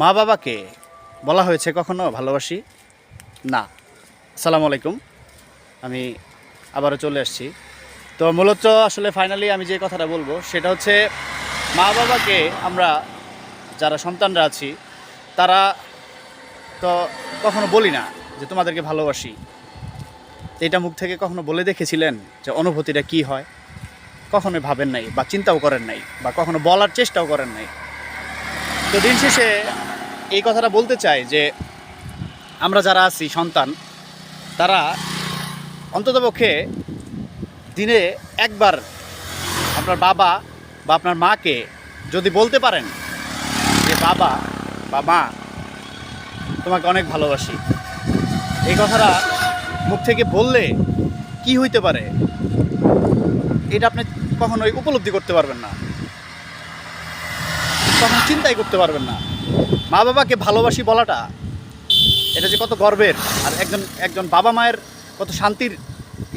মা বাবাকে বলা হয়েছে কখনো ভালোবাসি? না। আসসালামু আলাইকুম। আমি আবারও চলে আসছি। তো মূলত আসলে ফাইনালি আমি যে কথাটা বলব সেটা হচ্ছে মা বাবাকে আমরা যারা সন্তানরা আছি, তারা তো কখনো বলি না যে তোমাদেরকে ভালোবাসি। এটা মুখ থেকে কখনো বলে দেখেছিলেন যে অনুভূতিটা কি হয়? কখনোই ভাবেন নাই বা চিন্তাও করেন নাই বা কখনো বলার চেষ্টাও করেন নাই। তো দিন শেষে এই কথাটা বলতে চাই যে আমরা যারা আছি, সন্তান, তারা অন্ততপক্ষে দিনে একবার আপনার বাবা বা আপনার মাকে যদি বলতে পারেন যে, বাবা বা মা, তোমাকে অনেক ভালোবাসি। এই কথাটা মুখ থেকে বললে কি হইতে পারে? এটা আপনি কখনোই উপলব্ধি করতে পারবেন না। কখনো চিন্তাই করতে পারবেন না। মা বাবাকে ভালোবাসি বলাটা, এটা যে কত গর্বের, আর একজন একজন বাবা মায়ের কত শান্তির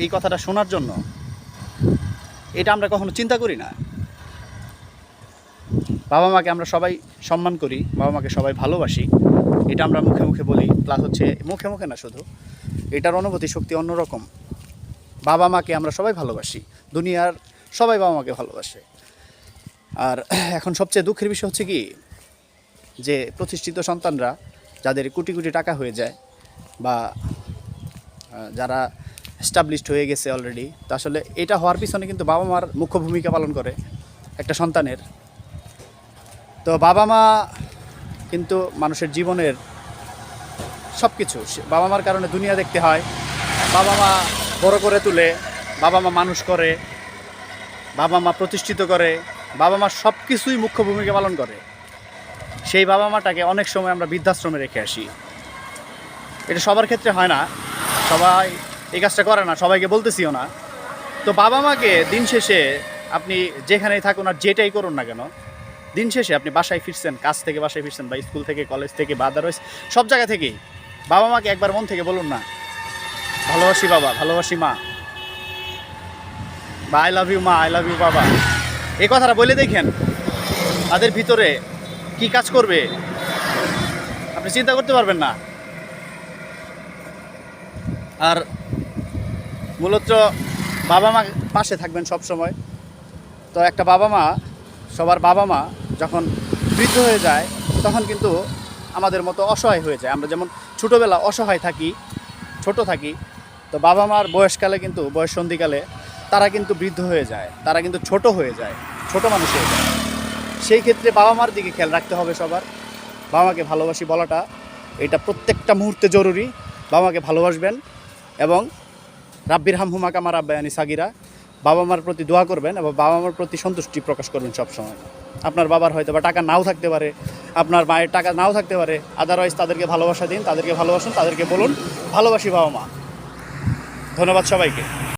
এই কথাটা শোনার জন্য, এটা আমরা কখনো চিন্তা করি না। বাবা মাকে আমরা সবাই সম্মান করি, বাবা মাকে সবাই ভালোবাসি, এটা আমরা মুখে মুখে বলি প্লাস হচ্ছে মুখে মুখে না শুধু, এটার অনুভূতি শক্তি অন্যরকম বাবা মাকে আমরা সবাই ভালোবাসি, দুনিয়ার সবাই বাবা মাকে ভালোবাসে। আর এখন সবচেয়ে দুঃখের বিষয় হচ্ছে কি যে প্রতিষ্ঠিত সন্তানরা যাদের কোটি কোটি টাকা হয়ে যায় বা যারা এস্টাবলিশড হয়ে গেছে অলরেডি তো আসলে এটা হওয়ার পিছনে কিন্তু বাবা মার মুখ্য ভূমিকা পালন করে একটা সন্তানের। তো বাবা মা কিন্তু মানুষের জীবনের সব কিছু বাবা মার কারণে দুনিয়া দেখতে হয়, বাবা মা বড় করে তুলে, বাবা মা মানুষ করে, বাবা মা প্রতিষ্ঠিত করে, বাবা মা সব কিছুই মুখ্য ভূমিকা পালন করে। সেই বাবা মাটাকে অনেক সময় আমরা বৃদ্ধাশ্রমে রেখে আসি। এটা সবার ক্ষেত্রে হয় না। সবাই এই কাজটা করে না, সবাইকে বলতেছিও না। তো বাবা মাকে দিন শেষে আপনি যেখানেই থাকুন আর যেটাই করুন না কেন, দিন শেষে আপনি বাসায় ফিরছেন, কাজ থেকে বাসায় ফিরছেন বা স্কুল থেকে, কলেজ থেকে বা আদারওয়াইজ সব জায়গা থেকেই। বাবা মাকে একবার মন থেকে বলুন না, ভালোবাসি বাবা, ভালোবাসি মা। বা আই লাভ ইউ মা আই লাভ ইউ বাবা। এই কথাটা বলে দেখেন, তাদের ভিতরে কি কাজ করবে? আপনি চিন্তা করতে পারবেন না। আর মূলত বাবা মা পাশে থাকবেন সব সময় তো একটা বাবা মা, সবার বাবা মা যখন বৃদ্ধ হয়ে যায়, তখন কিন্তু আমাদের মতো অসহায় হয়ে যায়। আমরা যেমন ছোটোবেলা অসহায় থাকি, ছোট থাকি, তো বাবা মার বয়সকালে কিন্তু, বয়স সন্ধিকালে তারা কিন্তু বৃদ্ধ হয়ে যায়। তারা কিন্তু ছোট হয়ে যায়, ছোট মানুষ হয়ে যায়। সেই ক্ষেত্রে বাবা মার দিকে খেয়াল রাখতে হবে সবার। বাবা মাকে ভালোবাসি বলাটা, এটা প্রত্যেকটা মুহূর্তে জরুরি। বাবা মাকে ভালোবাসবেন এবং রাব্বির হামহুমা কামার আব্বায়ানি সাগিরা বাবা মার প্রতি দোয়া করবেন এবং বাবা মার প্রতি সন্তুষ্টি প্রকাশ করবেন সবসময়। আপনার বাবার হয়তো বা টাকা নাও থাকতে পারে, আপনার মায়ের টাকা নাও থাকতে পারে আদারওয়াইজ তাদেরকে ভালোবাসা দিন, তাদেরকে ভালোবাসুন, তাদেরকে বলুন, ভালোবাসি বাবা মা ধন্যবাদ সবাইকে।